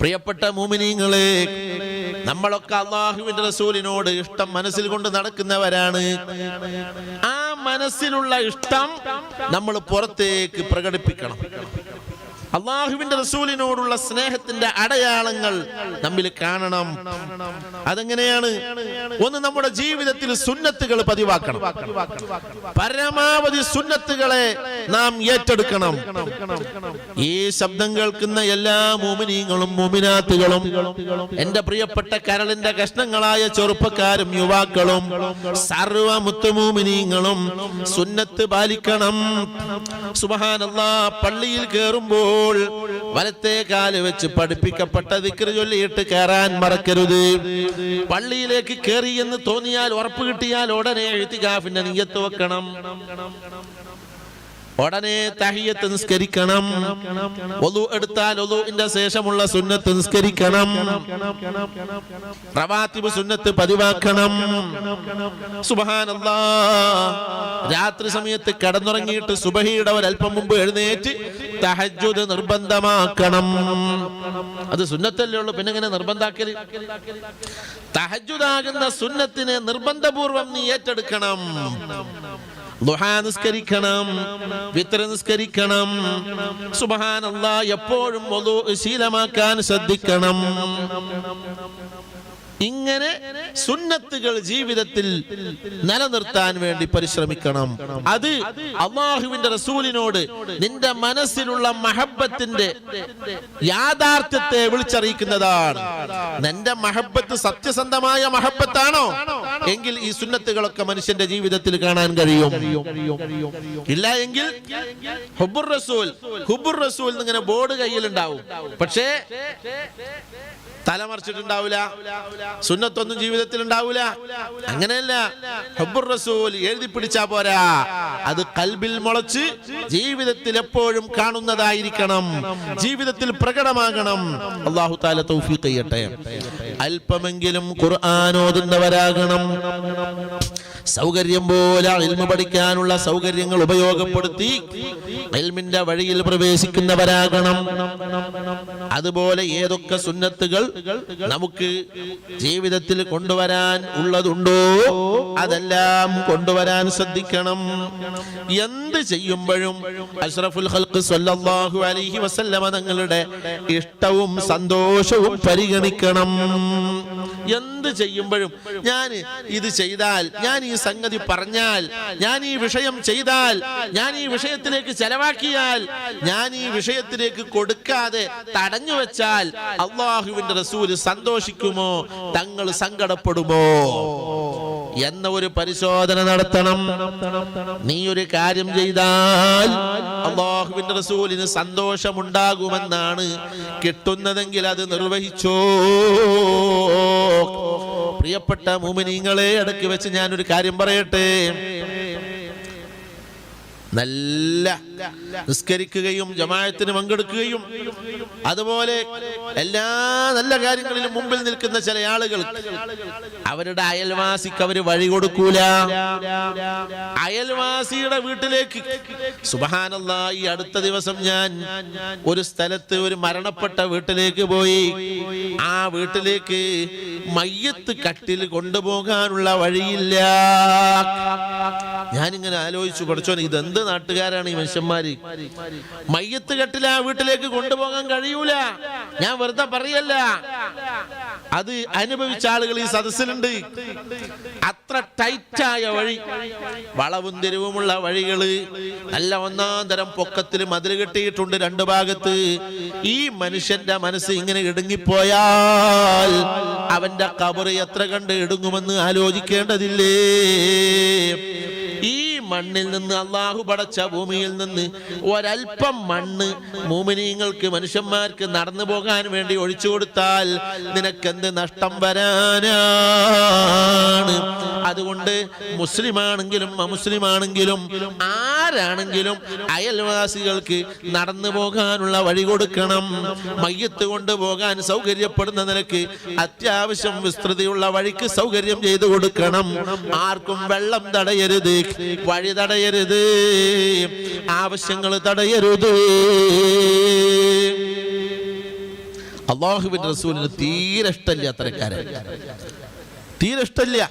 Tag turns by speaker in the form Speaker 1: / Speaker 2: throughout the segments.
Speaker 1: പ്രിയപ്പെട്ട മൂമിനീങ്ങളെ നമ്മളൊക്കെ അള്ളാഹുവിന്റെ റസൂലിനോട് ഇഷ്ടം മനസ്സിൽ കൊണ്ട് നടക്കുന്നവരാണ്. ആ മനസ്സിലുള്ള ഇഷ്ടം നമ്മൾ പുറത്തേക്ക് പ്രകടിപ്പിക്കണം. അള്ളാഹുവിന്റെ റസൂലിനോടുള്ള സ്നേഹത്തിന്റെ അടയാളങ്ങൾ നമ്മിൽ കാണണം. അതെങ്ങനെയാണ്? ഒന്ന് നമ്മുടെ ജീവിതത്തിൽ സുന്നത്തുകൾ പതിവാക്കണം. പരമാവധി സുന്നത്തുകളെ നാം ഏറ്റെടുക്കണം. ഈ ശബ്ദം കേൾക്കുന്ന എല്ലാ മോമിനീങ്ങളും മോമിനാത്തുകളും എന്റെ പ്രിയപ്പെട്ട കരളിന്റെ കഷ്ണങ്ങളായ ചെറുപ്പക്കാരും യുവാക്കളും സർവ മുത്തുമൂമിനീങ്ങളും സുന്നത്ത് പാലിക്കണം. സുബഹാനല്ലാ പള്ളിയിൽ കയറുമ്പോൾ വലത്തെ കാൽ വെച്ച് പഠിപ്പിക്കപ്പെട്ട ദിക്ര ചൊല്ലിയിട്ട് കയറാൻ മറക്കരുത്. പള്ളിയിലേക്ക് കയറി എന്ന് തോന്നിയാൽ ഉറപ്പ് കിട്ടിയാൽ ഉടനെ എഴുത്തികാഫിന്റെ നീയത്ത് വെക്കണം. ഉടനെ തഹിയത്ത് നിസ്കരിക്കണം. ഒതു എടുത്താൽ ഒതുവിന്റെ ശേഷമുള്ള സുന്നത്ത് നിസ്കരിക്കണം. റവാത്തിബ് സുന്നത്ത് പതിവാക്കണം. സുബഹാനല്ലാ രാത്രി സമയത്ത് കടന്നുറങ്ങിയിട്ട് സുബഹിയുടെ ഒരല്പം മുമ്പ് എഴുന്നേറ്റ് തഹജ്ജുദ് നിർബന്ധമാക്കണം. അത് സുന്നത്തല്ലേ ഉള്ളൂ. പിന്നെ എങ്ങനെ നിർബന്ധാക്കൽ? തഹജ്ജുദാകുന്ന സുന്നത്തിനെ നിർബന്ധപൂർവം നീ ഏറ്റെടുക്കണം. നിസ്കരിക്കണം. വിത്ര നിസ്കരിക്കണം. എപ്പോഴും ശീലമാക്കാൻ ശ്രദ്ധിക്കണം. ഇങ്ങനെ സുന്നത്തുകൾ ജീവിതത്തിൽ നിലനിർത്താൻ വേണ്ടി പരിശ്രമിക്കണം. അത് അള്ളാഹുവിന്റെ റസൂലിനോട് നിന്റെ മനസ്സിലുള്ള മഹബത്തിന്റെ യാഥാർത്ഥ്യത്തെ വിളിച്ചറിയിക്കുന്നതാണ്. നിന്റെ മഹബത്ത് സത്യസന്ധമായ മഹബത്താണോ? എങ്കിൽ ഈ സുന്നത്തുകളൊക്കെ മനുഷ്യന്റെ ജീവിതത്തിൽ കാണാൻ കഴിയും. ഇല്ല എങ്കിൽ ഹുബുർ റസൂൽ ഹുബുർ റസൂൽ ഇങ്ങനെ ബോർഡ് കയ്യിലുണ്ടാവും. പക്ഷേ തലമറിച്ചിട്ടുണ്ടാവില്ല സുന്നത്തൊന്നും ജീവിതത്തിൽ ഉണ്ടാവില്ല അങ്ങനെയല്ല റസൂൽ എഴുതി പിടിച്ചാ പോരാ. അത് കൽബിൽ മുളച്ച് ജീവിതത്തിൽ എപ്പോഴും കാണുന്നതായിരിക്കണം. ജീവിതത്തിൽ പ്രകടമാകണം. അള്ളാഹു താല തൗഫീഖ് ചെയ്യട്ടെ. അല്പമെങ്കിലും ഖുർആൻ ഓതുന്നവരാകണം. സൗകര്യം പോലെ ഇൽമ പഠിക്കാനുള്ള സൗകര്യങ്ങൾ ഉപയോഗപ്പെടുത്തി ഇൽമിന്റെ വഴിയിൽ പ്രവേശിക്കുന്നവരാകണം. അതുപോലെ ഏതൊക്കെ സുന്നത്തുകൾ നമുക്ക് ജീവിതത്തിൽ കൊണ്ടുവരാൻ ഉള്ളതുണ്ടോ? അതെല്ലാം കൊണ്ടുവരാൻ ശ്രദ്ധിക്കണം. എന്ത് ചെയ്യുമ്പോഴും അഷ്റഫുൽ ഹൽക്ക് സല്ലല്ലാഹു അലൈഹി വസല്ലമ തങ്ങളുടെ ഇഷ്ടവും സന്തോഷവും പരിഗണിക്കണം. എന്ത് ചെയ്യുമ്പോഴും ഞാൻ ഇത് ചെയ്താൽ ഞാൻ ഈ സംഗതി പറഞ്ഞാൽ ഞാൻ ഈ വിഷയം ചെയ്താൽ ഞാൻ ഈ വിഷയത്തിലേക്ക് ചെലവാക്കിയാൽ ഞാൻ ഈ വിഷയത്തിലേക്ക് കൊടുക്കാതെ തടഞ്ഞു വെച്ചാൽ അള്ളാഹുവിന്റെ റസൂൽ സന്തോഷിക്കുമോ? തങ്ങൾ സങ്കടപ്പെടുമോ? എന്ന ഒരു പരിശോധന നടത്തണം. നീ ഒരു കാര്യം ചെയ്താൽ അള്ളാഹുവിന്റെ റസൂലിന് സന്തോഷമുണ്ടാകുമെന്നാണ് കിട്ടുന്നതെങ്കിൽ അത് നിർവഹിച്ചോ. പ്രിയപ്പെട്ട മുമിനിങ്ങളെ ഇടയ്ക്ക് വെച്ച് ഞാനൊരു കാര്യം പറയട്ടെ. നല്ല നിസ്കരിക്കുകയും ജമായത്തിന് പങ്കെടുക്കുകയും അതുപോലെ എല്ലാ നല്ല കാര്യങ്ങളിലും മുമ്പിൽ നിൽക്കുന്ന ചില ആളുകൾ അവരുടെ അയൽവാസിക്ക് അവർ വഴി കൊടുക്കൂല. അയൽവാസിയുടെ വീട്ടിലേക്ക്. സുബഹാനല്ല ഈ അടുത്ത ദിവസം ഞാൻ ഒരു സ്ഥലത്ത് ഒരു മരണപ്പെട്ട വീട്ടിലേക്ക് പോയി. ആ വീട്ടിലേക്ക് മയ്യത്ത് കട്ടിൽ കൊണ്ടുപോകാനുള്ള വഴിയില്ല. ഞാനിങ്ങനെ ആലോചിച്ചു പഠിച്ചോ എന്ത് നാട്ടുകാരാണ് ഈ മനുഷ്യന്മാര്? മയ്യത്ത് കെട്ടില ആ വീട്ടിലേക്ക് കൊണ്ടുപോകാൻ കഴിയൂല. ഞാൻ വെറുതെ പറയല്ല. അത് അനുഭവിച്ച ആളുകൾ ഈ സദസ്സിലുണ്ട്. അത്ര ടൈറ്റായ വഴി. വളവും തിരിവുമുള്ള വഴികൾ നല്ല ഒന്നാം തരം പൊക്കത്തിൽ മതിൽ കെട്ടിയിട്ടുണ്ട് രണ്ടു ഭാഗത്ത്. ഈ മനുഷ്യന്റെ മനസ്സ് ഇങ്ങനെ ഇടുങ്ങിപ്പോയാൽ അവന്റെ കബറ് എത്ര കണ്ട് ഇടുങ്ങുമെന്ന് ആലോചിക്കേണ്ടതില്ലേ? ഈ മണ്ണിൽ നിന്ന് അള്ളാഹു പടച്ച ഭൂമിയിൽ നിന്ന് ഒരൽപ്പം മണ്ണ് മൂമിനീങ്ങൾക്ക് മനുഷ്യന്മാർക്ക് നടന്നു പോകാൻ വേണ്ടി ഒഴിച്ചു കൊടുത്താൽ നിനക്കെന്ത് നഷ്ടം വരാനാണ്? അതുകൊണ്ട് മുസ്ലിമാണെങ്കിലും അമുസ്ലിമാണെങ്കിലും ആരാണെങ്കിലും അയൽവാസികൾക്ക് നടന്നു പോകാനുള്ള വഴി കൊടുക്കണം. മയ്യത്ത് കൊണ്ടുപോകാൻ സൗകര്യപ്പെടുന്ന നിലയ്ക്ക് അത്യാവശ്യം വിസ്തൃതിയുള്ള വഴിക്ക് സൗകര്യം ചെയ്തു കൊടുക്കണം. ആർക്കും വെള്ളം തടയരുത് വഴി തടയരുത് ആവശ്യങ്ങൾ തടയരുത്. അള്ളാഹുബിൻ റസൂലിന് തീരെ ഇഷ്ടമില്ല അത്തരക്കാരൻ തീരെ ഇഷ്ടമില്ല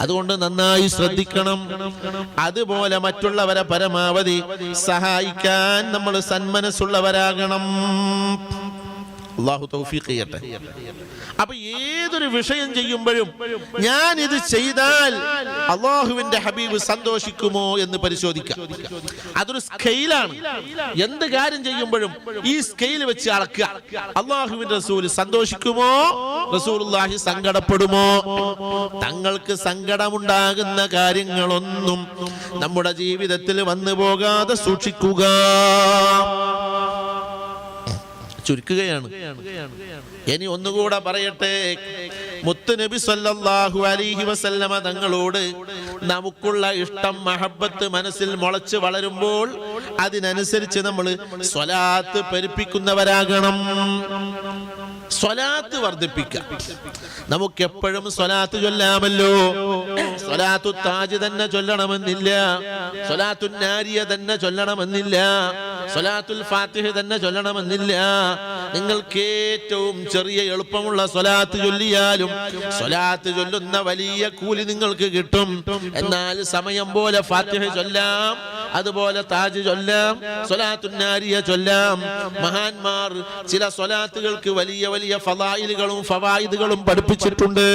Speaker 1: അതുകൊണ്ട് നന്നായി ശ്രദ്ധിക്കണം. അതുപോലെ മറ്റുള്ളവരെ പരമാവധി സഹായിക്കാൻ നമ്മൾ സന്മനസ്സുള്ളവരാകണം. അള്ളാഹു തൗഫീഖ് ചെയ്യട്ടെ. അപ്പൊ ഏതൊരു വിഷയം ചെയ്യുമ്പോഴും ഞാൻ ഇത് ചെയ്താൽ അള്ളാഹുവിന്റെ ഹബീബ് സന്തോഷിക്കുമോ എന്ന് പരിശോധിക്കാം. അതൊരു സ്കെയിലാണ്. എന്ത് കാര്യം ചെയ്യുമ്പോഴും ഈ സ്കെയിൽ വെച്ച് അളക്കുക. അള്ളാഹുവിന്റെ റസൂൽ സന്തോഷിക്കുമോ? റസൂലുള്ളാഹി സങ്കടപ്പെടുമോ? തങ്ങൾക്ക് സങ്കടമുണ്ടാകുന്ന കാര്യങ്ങളൊന്നും നമ്മുടെ ജീവിതത്തിൽ വന്നു പോകാതെ സൂക്ഷിക്കുക. ചുരുക്കുകയാണ്. ഇനി ഒന്നുകൂടെ പറയട്ടെ. മുത്ത് നബി സല്ലല്ലാഹു അലൈഹി വസല്ലമ തങ്ങളോട് നമുക്കുള്ള ഇഷ്ടം മഹബത്ത് മനസ്സിൽ മുളച്ച് വളരുമ്പോൾ അതിനനുസരിച്ച് നമ്മൾ സ്വലാത്ത് പെരുപ്പിക്കുന്നവരാകണം. സ്വലാത്ത് വർദ്ധിപ്പിക്കാം. നമുക്ക് എപ്പോഴും സ്വലാത്ത് ചൊല്ലാമല്ലോ. സ്വലാത്തു താജ് തന്നെ ചൊല്ലണമെന്നില്ല. സ്വലാത്തു നാരിയ തന്നെ ചൊല്ലണമെന്നില്ല. സ്വലാത്തുൽ ഫാത്തിഹ തന്നെ ചൊല്ലണമെന്നില്ല. നിങ്ങൾക്ക് ഏറ്റവും ചെറിയ എളുപ്പമുള്ള സ്വലാത്ത് ചൊല്ലിയാലും സ്വലാത്ത് ചൊല്ലുന്ന വലിയ കൂലി നിങ്ങൾക്ക് കിട്ടും. എന്നാൽ സമയം പോലെ ഫാത്തിഹ ചൊല്ലാം അതുപോലെ താജ് ചൊല്ലാം സ്വലാത്തുന്നാരിയ ചൊല്ലാം. മഹാന്മാർ ചില സ്വലാത്തുകൾക്ക് വലിയ വലിയ ഫലായിലുകളും ഫവായിദുകളും പഠിപ്പിച്ചിട്ടുണ്ട്.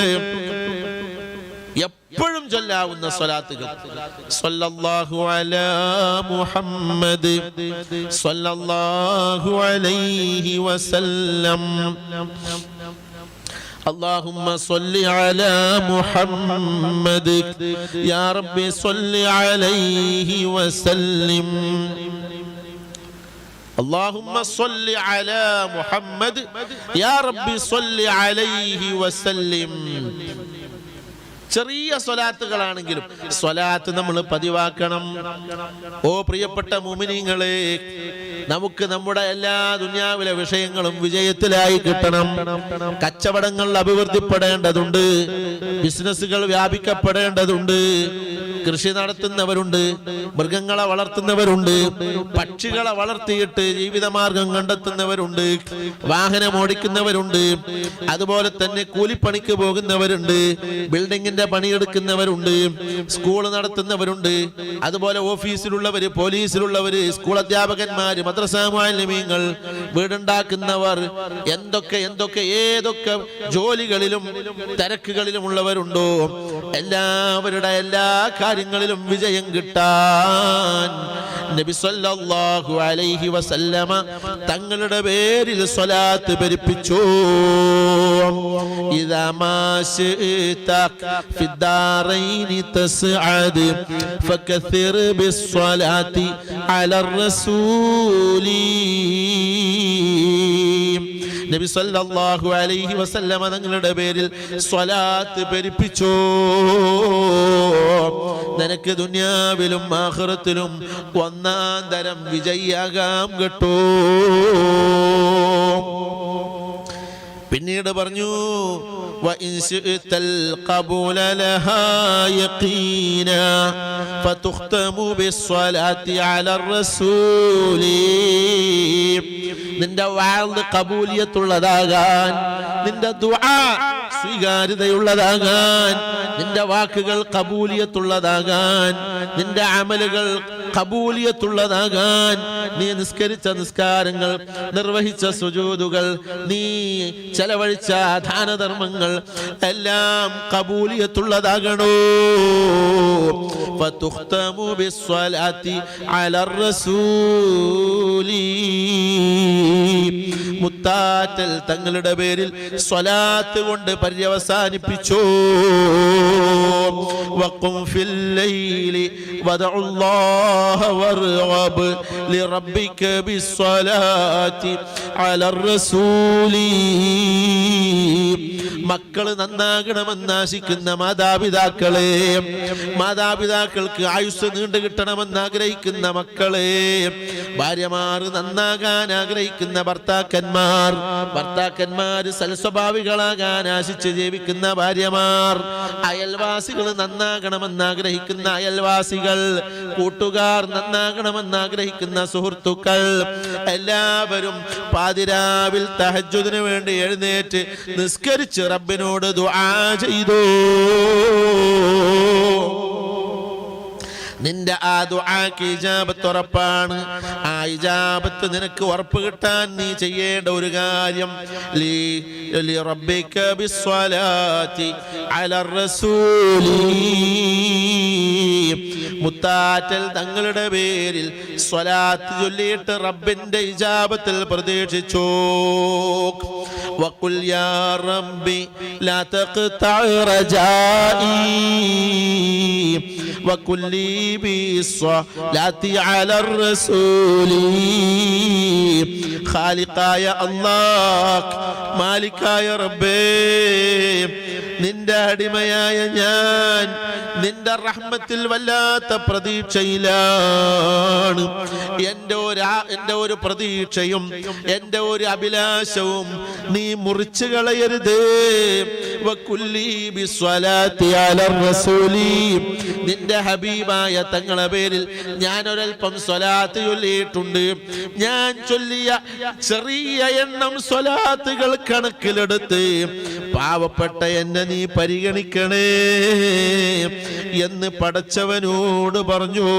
Speaker 1: എപ്പോഴും ചൊല്ലാവുന്ന സ്വലാത്തുകൾ സ്വല്ലല്ലാഹു അലാ മുഹമ്മദ് സ്വല്ലല്ലാഹു അലൈഹി വസല്ലം اللهم صل على محمد يا رب صل عليه وسلم اللهم صل على محمد يا رب صل عليه وسلم ചെറിയ സ്വലാത്തുകളാണെങ്കിലും സ്വലാത്ത് നമ്മൾ പതിവാക്കണം. ഓ പ്രിയപ്പെട്ട മുമിനിങ്ങളെ നമുക്ക് നമ്മുടെ എല്ലാ ദുനിയാവിലെ വിഷയങ്ങളും വിജയത്തിലായി കിട്ടണം. കച്ചവടങ്ങൾ അഭിവൃദ്ധിപ്പെടേണ്ടതുണ്ട്. ബിസിനസ്സുകൾ വ്യാപിക്കപ്പെടേണ്ടതുണ്ട്. കൃഷി നടത്തുന്നവരുണ്ട് മൃഗങ്ങളെ വളർത്തുന്നവരുണ്ട് പക്ഷികളെ വളർത്തിയിട്ട് ജീവിതമാർഗം കണ്ടെത്തുന്നവരുണ്ട് വാഹനം ഓടിക്കുന്നവരുണ്ട് അതുപോലെ തന്നെ കൂലിപ്പണിക്ക് പോകുന്നവരുണ്ട് ബിൽഡിങ്ങിന്റെ പണിയെടുക്കുന്നവരുണ്ട് സ്കൂൾ നടത്തുന്നവരുണ്ട് അതുപോലെ ഓഫീസിലുള്ളവര് പോലീസിലുള്ളവര് സ്കൂൾ അധ്യാപകന്മാര് മദ്രസാമാലിന്യങ്ങൾ വീടുണ്ടാക്കുന്നവർ എന്തൊക്കെ എന്തൊക്കെ ഏതൊക്കെ ജോലികളിലും തിരക്കുകളിലും ഉള്ളവരുണ്ടോ? എല്ലാവരുടെ എല്ലാ കാര്യങ്ങളിലും വിജയം കിട്ടാൻ നബി സല്ലല്ലാഹു അലൈഹി വസല്ലമ തങ്ങളുടെ പേരിൽ സ്വലാത്ത് പെരുപ്പിച്ചു. ഇദാ മാ ശിഅത ഫിദ്ദാറൈനി തസ്അദ് ഫകഥിർ ബിസ്സലാത്തി അലർ റസൂലി. നബി സല്ലല്ലാഹു അലൈഹി വസല്ലമ തങ്ങളുടെ പേരിൽ സ്വലാത്ത് പെരുപ്പിച്ചു. നിനക്ക് ദുനിയാവിലും ആഖിറത്തിലും ഒന്നാം തരം വിജയാകാം കേട്ടോ. പിന്നീട് പറഞ്ഞു നിന്റെ വാഴ്ന്ന് കബൂലിയത്തുള്ളതാകാൻ നിന്റെ ദുആ സ്വീകാര്യതയുള്ളതാകാൻ നിന്റെ വാക്കുകൾ കബൂലിയത്തുള്ളതാകാൻ നിന്റെ അമലുകൾ കബൂലിയത്തുള്ളതാകാൻ നീ നിസ്കരിച്ച നിസ്കാരങ്ങൾ നിർവഹിച്ച സുജൂതുകൾ നീ ചെലവഴിച്ച ദാനധർമ്മങ്ങൾ എല്ലാം കബൂലിയത്തുള്ളതാകണോ فتختم بالصلاة على الرسول മുത്താറ്റൽ തങ്ങളുടെ പേരിൽ സ്വലാത്ത് കൊണ്ട് പര്യവസാനിപ്പിച്ചു وقم في الليل ودع الله وارغب لربك بالصلاة على الرحيم മക്കൾ നന്നാകണമെന്ന് ആശിക്കുന്ന മാതാപിതാക്കളെ മാതാപിതാക്കൾക്ക് ആയുസ് നീണ്ടു കിട്ടണമെന്ന് ആഗ്രഹിക്കുന്ന മക്കളെ ഭാര്യമാർ നന്നാകാൻ ആഗ്രഹിക്കുന്ന ഭർത്താക്കന്മാർ ഭർത്താക്കന്മാർ സൽസ്വഭാവികളാകാൻ ആശിച്ച് ജീവിക്കുന്ന ഭാര്യമാർ അയൽവാസികൾ നന്നാകണമെന്ന് ആഗ്രഹിക്കുന്ന അയൽവാസികൾ കൂട്ടുകാർ നന്നാകണമെന്ന് ആഗ്രഹിക്കുന്ന സുഹൃത്തുക്കൾ എല്ലാവരും പാതിരാവിൽ തഹജുദിന് വേണ്ടി എഴുന്നേറ്റ് നിസ്കരിച്ച് റബ്ബിനോട് ദുആ ചെയ്തു. നിന്റെ ആ ദുആക്ക് ഇജാബത്ത് ഉറപ്പാണ് ആ ഇജാബത്ത് നിനക്ക് ഉറപ്പ് കിട്ടാൻ നീ ചെയ്യേണ്ട ഒരു കാര്യം ലി- ലി റബ്ബിക ബിസ്സലാത്തി അലർ റസൂലി മുത്താറ്റൽ തങ്ങളുടെ പേരിൽ സ്വലാത്ത് ചൊല്ലിയിട്ട് റബ്ബിന്റെ ഇജാബത്തിൽ പ്രതീക്ഷിച്ചു وقل يا ربي لا تقطع رجائي وكلي بالصلاة على الرسول. خالقا يا الله مالكا يا റബ്ബേ നിന്റെ അടിമയായ ഞാൻ നിന്റെ റഹ്മത്തിൽ വല്ലാത്ത പ്രതീക്ഷയിലാണ്. എന്റെ ഒരു എന്റെ ഒരു പ്രതീക്ഷയും എന്റെ ഒരു അഭിലാഷവും നീ മുറിച്ചു കളയരുത്. നിന്റെ ഹബീബായ തങ്ങളെ പേരിൽ ഞാൻ ഒരൽപ്പം സ്വലാത്ത് ചൊല്ലിയിട്ടുണ്ട്. ഞാൻ ചൊല്ലിയ ചെറിയ എണ്ണം സ്വലാത്തുകൾ കണക്കിലെടുത്ത് പാവപ്പെട്ട എന്നെ നീ പരിഗണിക്കണേ എന്ന് പടച്ചവനോട് പറഞ്ഞു.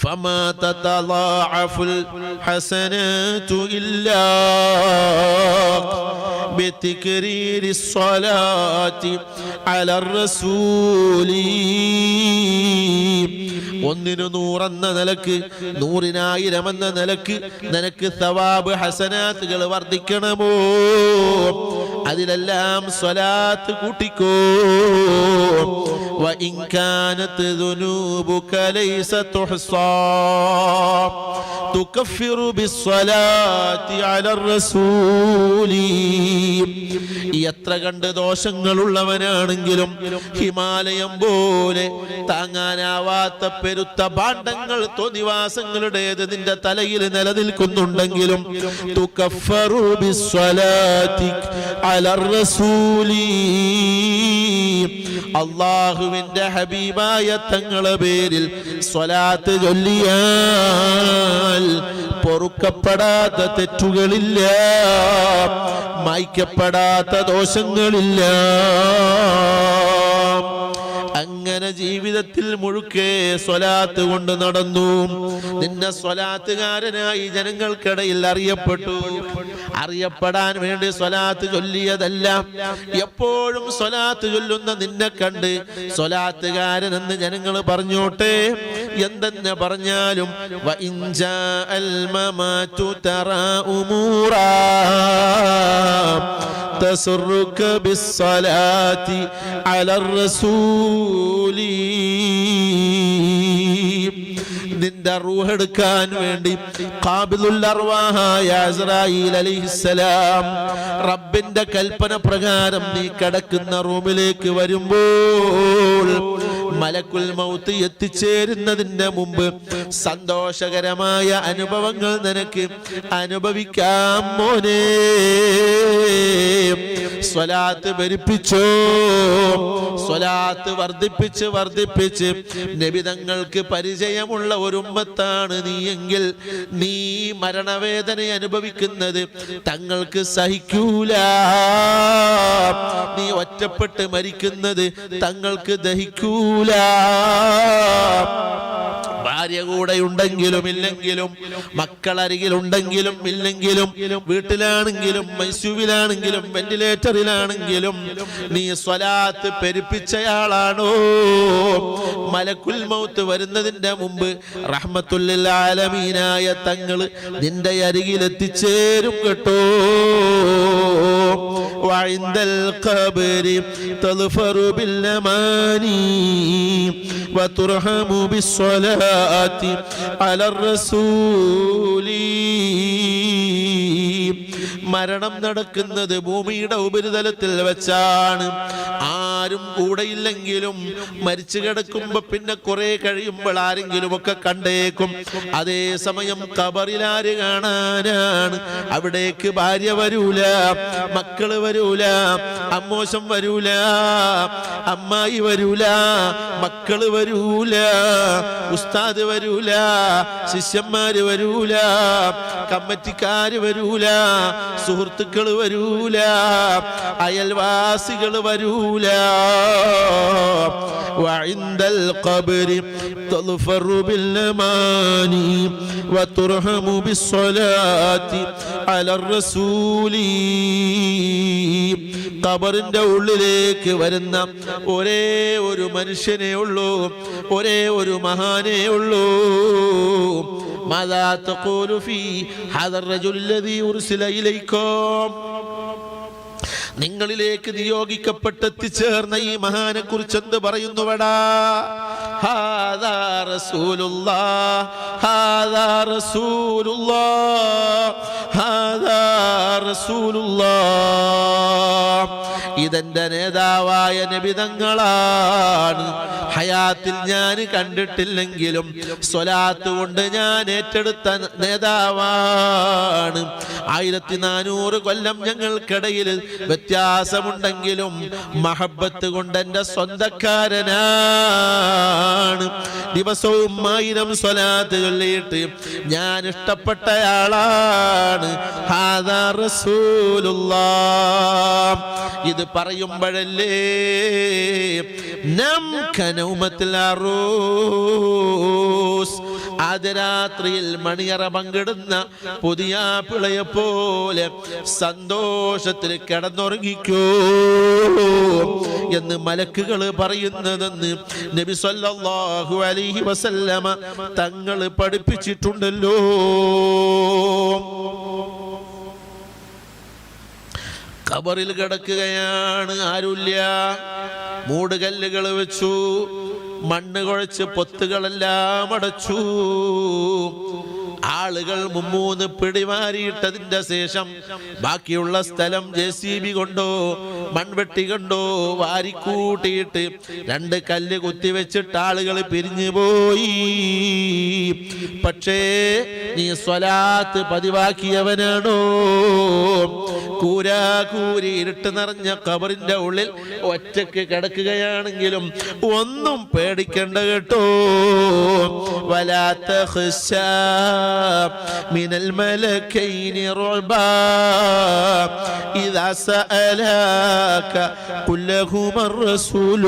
Speaker 1: فما تتضاعف الحسنات إلا بتكرير الصلاة على الرسول ഒന്നിനു നൂറെന്ന നിലക്ക് നൂറിനായിരം എന്ന നിലക്ക് നിനക്ക് സവാബ് ഹസനാത്തുകൾ വർദ്ധിക്കണമോ അതിലെല്ലാം സ്വലാത്ത് കൂട്ടിക്കോ وإن كانت ذنوبك ليس تحصى تكفر بالصلاة على الرسول എത്ര കണ്ട് ദോഷങ്ങളുള്ളവനാണെങ്കിലും ഹിമാലയം പോലെ താങ്ങാനാവാത്ത പെരുത്ത ഭാണ്ഡങ്ങൾ തോന്നിവാസങ്ങളുടേത് നിന്റെ തലയിൽ നിലനിൽക്കുന്നുണ്ടെങ്കിലും തുകഫറു ബിസ്വലാത്തി അലർ റസൂലി അള്ളാഹുവിന്റെ ഹബീബായ തങ്ങളെ പേരിൽ സ്വലാത്ത് ചൊല്ലിയാൽ പൊറുക്കപ്പെടാത്ത തെറ്റുകളില്ല മായ്ക്കപ്പെടാത്ത ദോഷങ്ങളില്ല. അങ്ങനെ ജീവിതത്തിൽ മുഴുക്കെ സ്വലാത്ത് കൊണ്ട് നടന്നു. നിന്നെ സ്വലാത്തുകാരനായി ജനങ്ങൾക്കിടയിൽ അറിയപ്പെട്ടു. അറിയപ്പെടാൻ വേണ്ടി സ്വലാത്ത് ചൊല്ലിയതല്ല. എപ്പോഴും സ്വലാത്ത് ചൊല്ലുന്ന നിന്നെ കണ്ട് സ്വലാത്തുകാരൻ എന്ന് ജനങ്ങൾ പറഞ്ഞോട്ടെ എന്തെന്ന് പറഞ്ഞാലും وإن جاء الممات ترى أمورا تسرك بالصلاة على الرسول നിന്റെ റൂഹെടുക്കാൻ വേണ്ടി ഖാബിദുൽ അർവാഹായ അസ്രായീൽ അലൈഹിസ്സലാം റബ്ബിന്റെ കൽപ്പന പ്രകാരം നീ കിടക്കുന്ന റൂമിലേക്ക് വരുമ്പോൾ മലക്കുൽ മൗത്ത് എത്തിച്ചേരുന്നതിന്റെ മുമ്പ് സന്തോഷകരമായ അനുഭവങ്ങൾ നിനക്ക് അനുഭവിക്കാം മോനെ. സ്വലാത്ത് ഭരിപ്പിച്ചോ സ്വലാത്ത് വർദ്ധിപ്പിച്ച് വർദ്ധിപ്പിച്ച് നബിതങ്ങൾക്ക് പരിചയമുള്ള ഒരു ഉമ്മത്താണ് നീ എങ്കിൽ നീ മരണവേദന അനുഭവിക്കുന്നത് തങ്ങൾക്ക് സഹിക്കൂല. നീ ഒറ്റപ്പെട്ട് മരിക്കുന്നത് തങ്ങൾക്ക് ദഹിക്കൂല. غلام ഭാര്യ കൂടെ ഉണ്ടെങ്കിലും ഇല്ലെങ്കിലും മക്കൾ അരികിലുണ്ടെങ്കിലും ഇല്ലെങ്കിലും വീട്ടിലാണെങ്കിലും മൈസൂവിലാണെങ്കിലും വെന്റിലേറ്ററിലാണെങ്കിലും നീ സ്വലാത്ത് പെരുപ്പിച്ചയാളാണോ മലക്കുൽ മൗത്ത് വരുന്നതിന്റെ മുമ്പ് റഹ്മത്തുല്ലിൽ ആലമീനായ തങ്ങള് നിന്റെ അരികിൽ എത്തിച്ചേരും കേട്ടോ وعند القبر تظفر بالأماني وترحم بالصلاة على الرسول. മരണം നടക്കുന്നത് ഭൂമിയുടെ ഉപരിതലത്തിൽ വെച്ചാണ്. ആരും കൂടെയില്ലെങ്കിലും മരിച്ചു കിടക്കുമ്പോ പിന്നെ കുറെ കഴിയുമ്പോൾ ആരെങ്കിലും ഒക്കെ കണ്ടേക്കും. അതേ സമയം കബറിലാര് കാണാനാണ്? അവിടേക്ക് ഭാര്യ വരൂല മക്കൾ വരൂല അമ്മോശം വരൂല അമ്മായി വരൂല മക്കൾ വരൂല ഉസ്താദ് വരൂല ശിഷ്യന്മാര് വരൂല കമ്മറ്റിക്കാര് വരൂല സുഹൃത്തുക്കള് വരൂല അയൽവാസികൾ വരൂല وعند القبر تظفر بالأماني وترحم بالصلاة على الرسول ഖബറിന്റെ ഉള്ളിലേക്ക് വരുന്ന ഒരേ ഒരു മനുഷ്യനേ ഉള്ളൂ ഒരേ ഒരു മഹാനേ ഉള്ളൂ ماذا تقول في هذا الرجل الذي أرسل إليكم നിങ്ങളിലേക്ക് നിയോഗിക്കപ്പെട്ടെത്തിച്ചേർന്ന ഈ മഹാനെ കുറിച്ച് എന്ത് പറയുന്നുവടാ ഹാദാ ഇതെന്റെ നേതാവായ നബിതങ്ങളാണ്. ഹയാത്തിൽ ഞാൻ കണ്ടിട്ടില്ലെങ്കിലും സ്വലാത്ത് കൊണ്ട് ഞാൻ ഏറ്റെടുത്ത നേതാവാണ്. ആയിരത്തി നാനൂറ് കൊല്ലം ഞങ്ങൾക്കിടയിൽ വ്യത്യാസമുണ്ടെങ്കിലും മഹബത്ത് കൊണ്ട് എന്റെ സ്വന്തക്കാരനാണ്. ദിവസവും ആയിരം സ്വലാത്ത് ചൊല്ലിയിട്ട് ഞാൻ ഇഷ്ടപ്പെട്ടയാളാണ്. ഇത് പറയുമ്പോഴല്ലേ നം കനൗമത്തിൽ അറൂസ് ആദ്യരാത്രിയിൽ മണിയറ പങ്കിടുന്ന പുതിയ പിളയെ പോലെ സന്തോഷത്തിൽ കിടന്നുറങ്ങിക്കോ എന്ന് മലക്കുകൾ പറയുന്നതെന്ന് നബി സല്ലല്ലാഹു അലൈഹി വസല്ലമ തങ്ങൾ പഠിപ്പിച്ചിട്ടുണ്ടല്ലോ. കബറിൽ കിടക്കുകയാണ് ആരുല്ല മൂടുകല്ലുകൾ വെച്ചു. മണ്ണ് കുഴച്ച് പൊത്തുകളെല്ലാം അടച്ചു. ആളുകൾ മുമ്മൂന്ന് പിടിമാരിയിട്ടതിന്റെ ശേഷം ബാക്കിയുള്ള സ്ഥലം ജെ സി ബി കൊണ്ടോ മൺവെട്ടി കൊണ്ടോ വാരിക്കൂട്ടിയിട്ട് രണ്ട് കല്ല് കുത്തിവെച്ചിട്ട് ആളുകൾ പിരിഞ്ഞു പോയി പക്ഷേ നീ സ്വലാത്ത് പതിവാക്കിയവനാണോ? കൂരാകൂരി ഇരുട്ട് നിറഞ്ഞ കബറിന്റെ ഉള്ളിൽ ഒറ്റക്ക് കിടക്കുകയാണെങ്കിലും ഒന്നും പേടിക്കണ്ട കേട്ടോ വലാത്ത من الملكين رعبا إذا سألاك قل لهما الرسول